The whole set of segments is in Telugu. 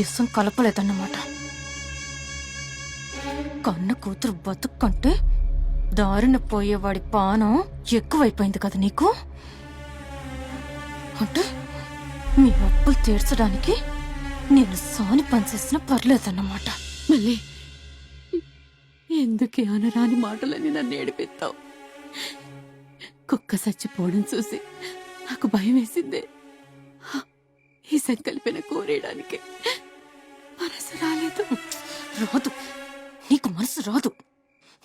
ఇసం కలపలేదన్నమాట. కన్న కూతురు బతుక్కంటే దారిన పోయేవాడి పానం ఎక్కువైపోయింది కదా నీకు? అంటే మీ అప్పులు తీర్చడానికి నేను సాని పనిచేసినా పర్లేదన్నమాట. మళ్ళీ ఎందుకే అనరాని మాటలని నన్ను ఏడిపిస్తావు? కుక్క చచ్చిపోవడం చూసి నాకు భయం వేసిందే. ఈ సంకల్పన కోరేయడానికి. మనసు రాలేదు. రాదు. నీకు మనసు రాదు.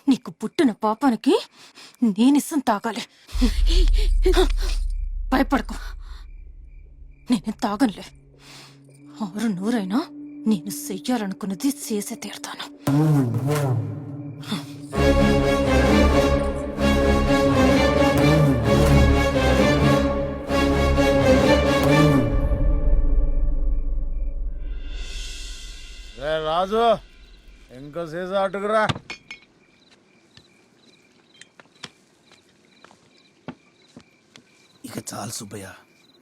నీకు పుట్టిన పాపానికి నేనిసం తాగాలి. భయపడకు. నేనే తాగనులే. ఆరు నూరైనా నేను చెయ్యాలనుకున్నది చేసే తీరుతాను. రాజు ఇంకో సీజా అటుకురా. ఇక చాలు సుబ్బయ్య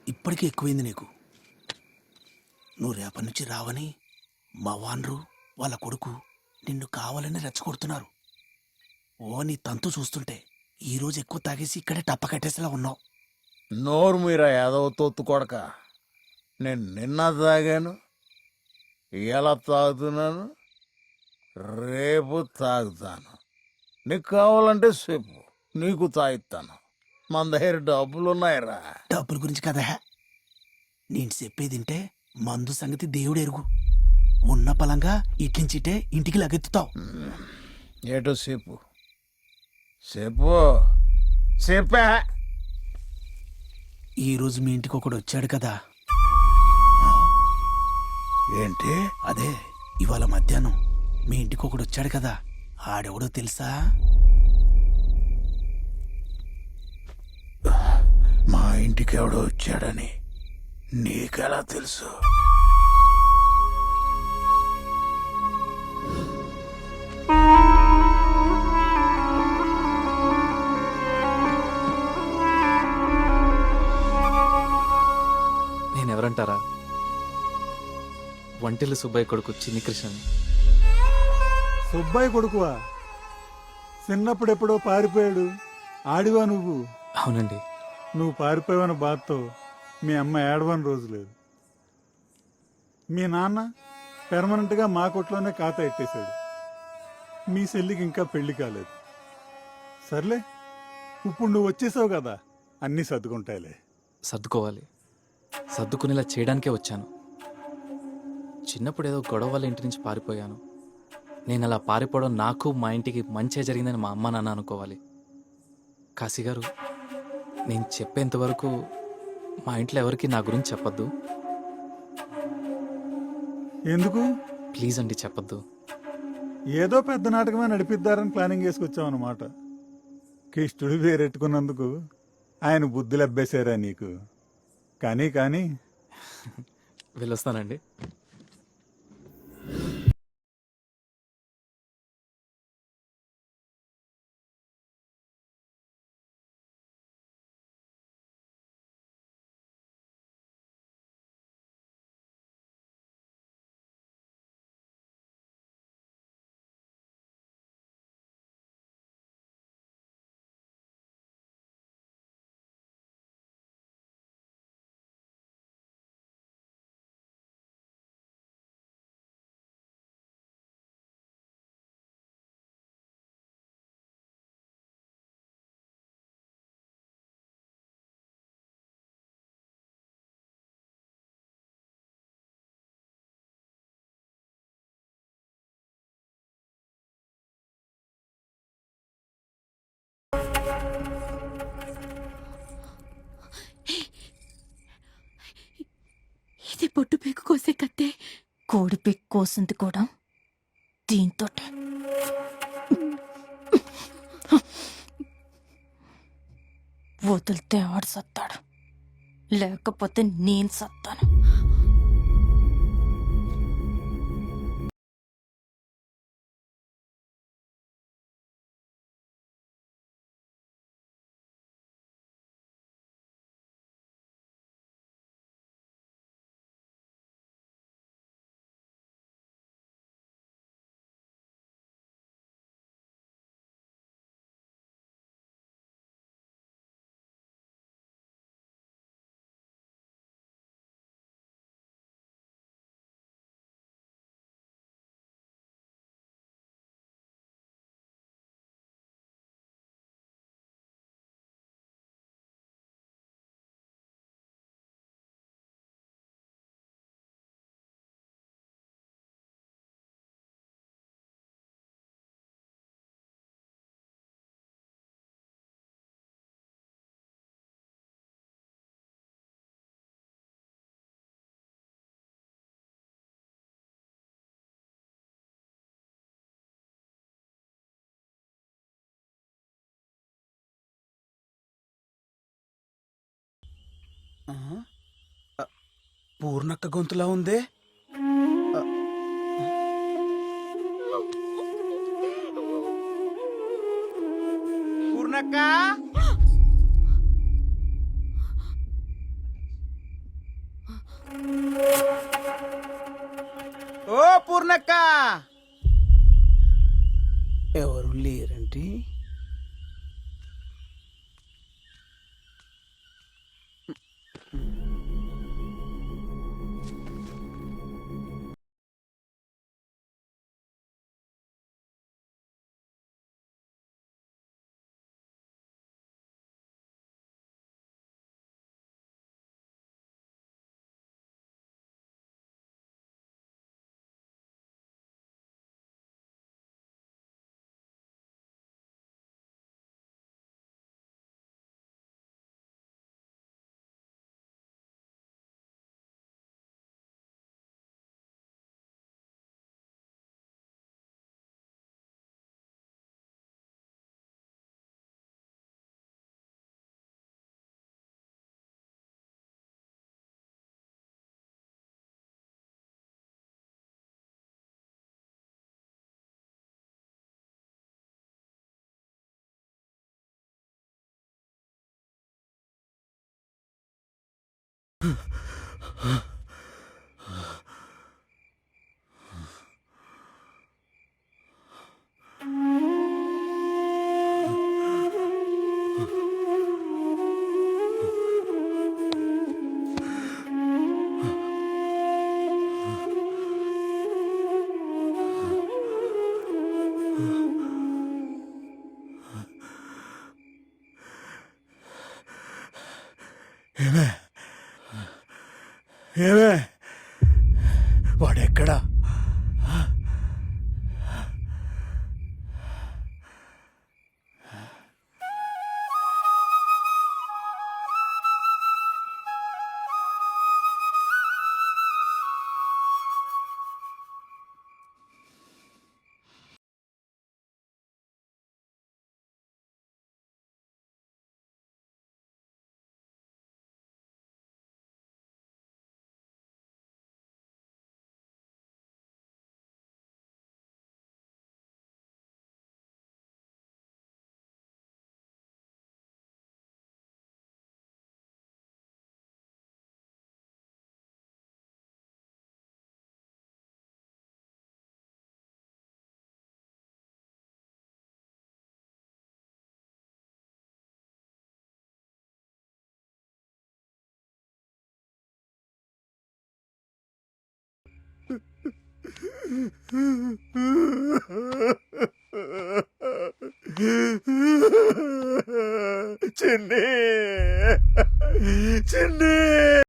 ఇప్పటికే ఎక్కువైంది నీకు. నువ్వు రేపటి నుంచి రావని మా వాన్రు వాళ్ళ కొడుకు నిన్ను కావాలని రెచ్చగొడుతున్నారు. ఓ నీ తంతు చూస్తుంటే ఈ రోజు ఎక్కువ తాగేసి ఇక్కడే టప్ప కట్టేసేలా ఉన్నావు. నోరు మీరా ఏదో తొత్తు కొడక. నేను నిన్న తాగాను ఎలా తాగుతున్నాను? రేపు తాగుతాను. నీకు కావాలంటే చెప్పు. నీకు తాగిస్తాను. మన దగ్గర డబ్బులు ఉన్నాయిరా డబ్బుల గురించి కదా? నేను చెప్పేదింటే మందు సంగతి దేవుడు ఎరుగు. ఉన్న పలంగా ఇట్లించిటే ఇంటికి లగెత్తుతావు. ఏటో చెప్పు. చెప్పు. చెప్పా. ఈ రోజు మీ ఇంటికి ఒకడు వచ్చాడు కదా? ఏంటి? అదే ఇవాళ మధ్యాహ్నం మీ ఇంటికి ఒకడు వచ్చాడు కదా. ఆడెవడో తెలుసా? మా ఇంటికి ఎవడో వచ్చాడని నీకెలా తెలుసు? వంటిల్లు సుబ్బయ్య కొడుకు చిన్ని కృష్ణని. సుబ్బయ్య కొడుకువా? చిన్నప్పుడెప్పుడో పారిపోయాడు. ఆడివా నువ్వు? అవునండి. నువ్వు పారిపోయావన్న బాధతో మీ అమ్మ ఏడవని రోజు లేదు. మీ నాన్న పెర్మనెంట్గా మా కొట్లోనే ఖాతా ఎట్టేశాడు. మీ చెల్లికి ఇంకా పెళ్ళి కాలేదు. సర్లే ఇప్పుడు నువ్వు వచ్చేసావు కదా అన్నీ సర్దుకుంటాయిలే. సర్దుకోవాలి. సర్దుకునేలా చేయడానికే వచ్చాను. చిన్నప్పుడు ఏదో గొడవ వల్ల ఇంటి నుంచి పారిపోయాను. నేను అలా పారిపోవడం నాకు మా ఇంటికి మంచే జరిగిందని మా అమ్మ నాన్న అనుకోవాలి. కాశీ గారు నేను చెప్పేంత వరకు మా ఇంట్లో ఎవరికి నా గురించి చెప్పొద్దు. ఎందుకు? ప్లీజ్ అండి చెప్పొద్దు. ఏదో పెద్ద నాటకమే నడిపిద్దారని ప్లానింగ్ చేసుకొచ్చావు అనమాట కిష్టుడు వేరెట్టుకున్నందుకు ఆయన బుద్ధులు అబ్బేశారా నీకు? కానీ కానీ. వెళ్ళొస్తానండి. ఇది పొట్టు పేకు కోసే కత్తే. కోడి పిక్ కోసింది కూడా. దీంతో వదిలితే ఆడు సత్తాడు. లేకపోతే నేను సత్తాను. పూర్ణక్క గొంతులా ఉందే. పూర్ణక్క? ఓ పూర్ణక్క! ఎవరు లేరంటే? 嗯 చిన్ని! చిన్ని!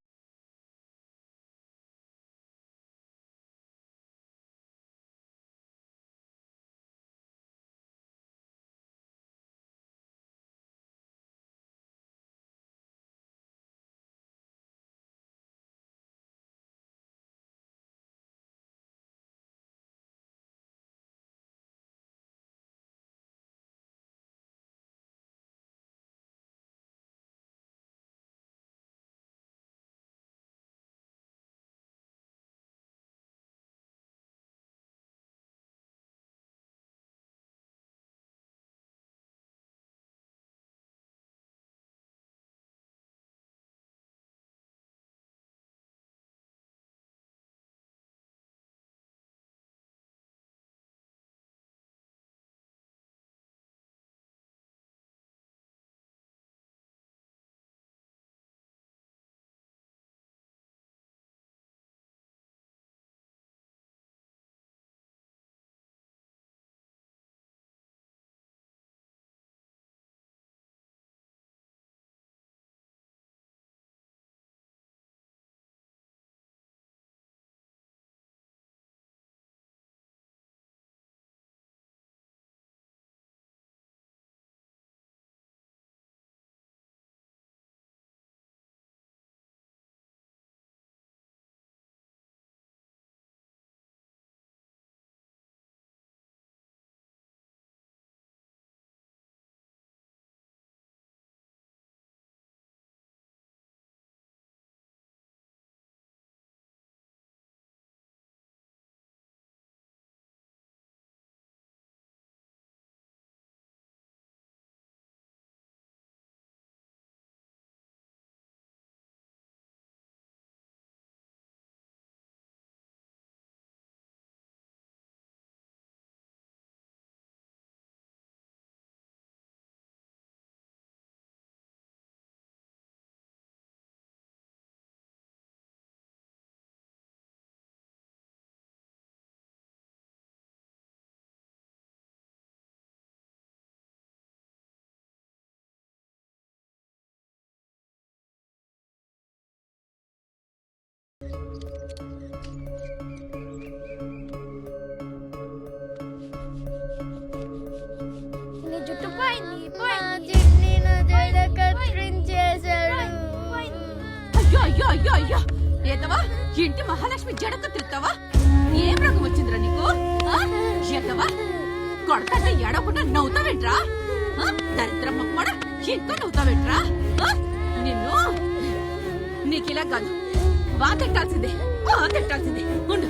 ఇంటి మహాలక్ష్మి జడక తిరుగుతావా ఏం రంగు వచ్చిందిరా నీకు? ఏతవా కొడతా కొడతంటే ఎడకుండా నవ్వుతావేంట్రా? ఆ? దరిద్రం ఇంకా నవ్వుతావేంట్రా? ఆ? నిన్ను నీకిలా కాదు. వా తిట్టాల్సిందే వా తిట్టాల్సిందే. ఉండు.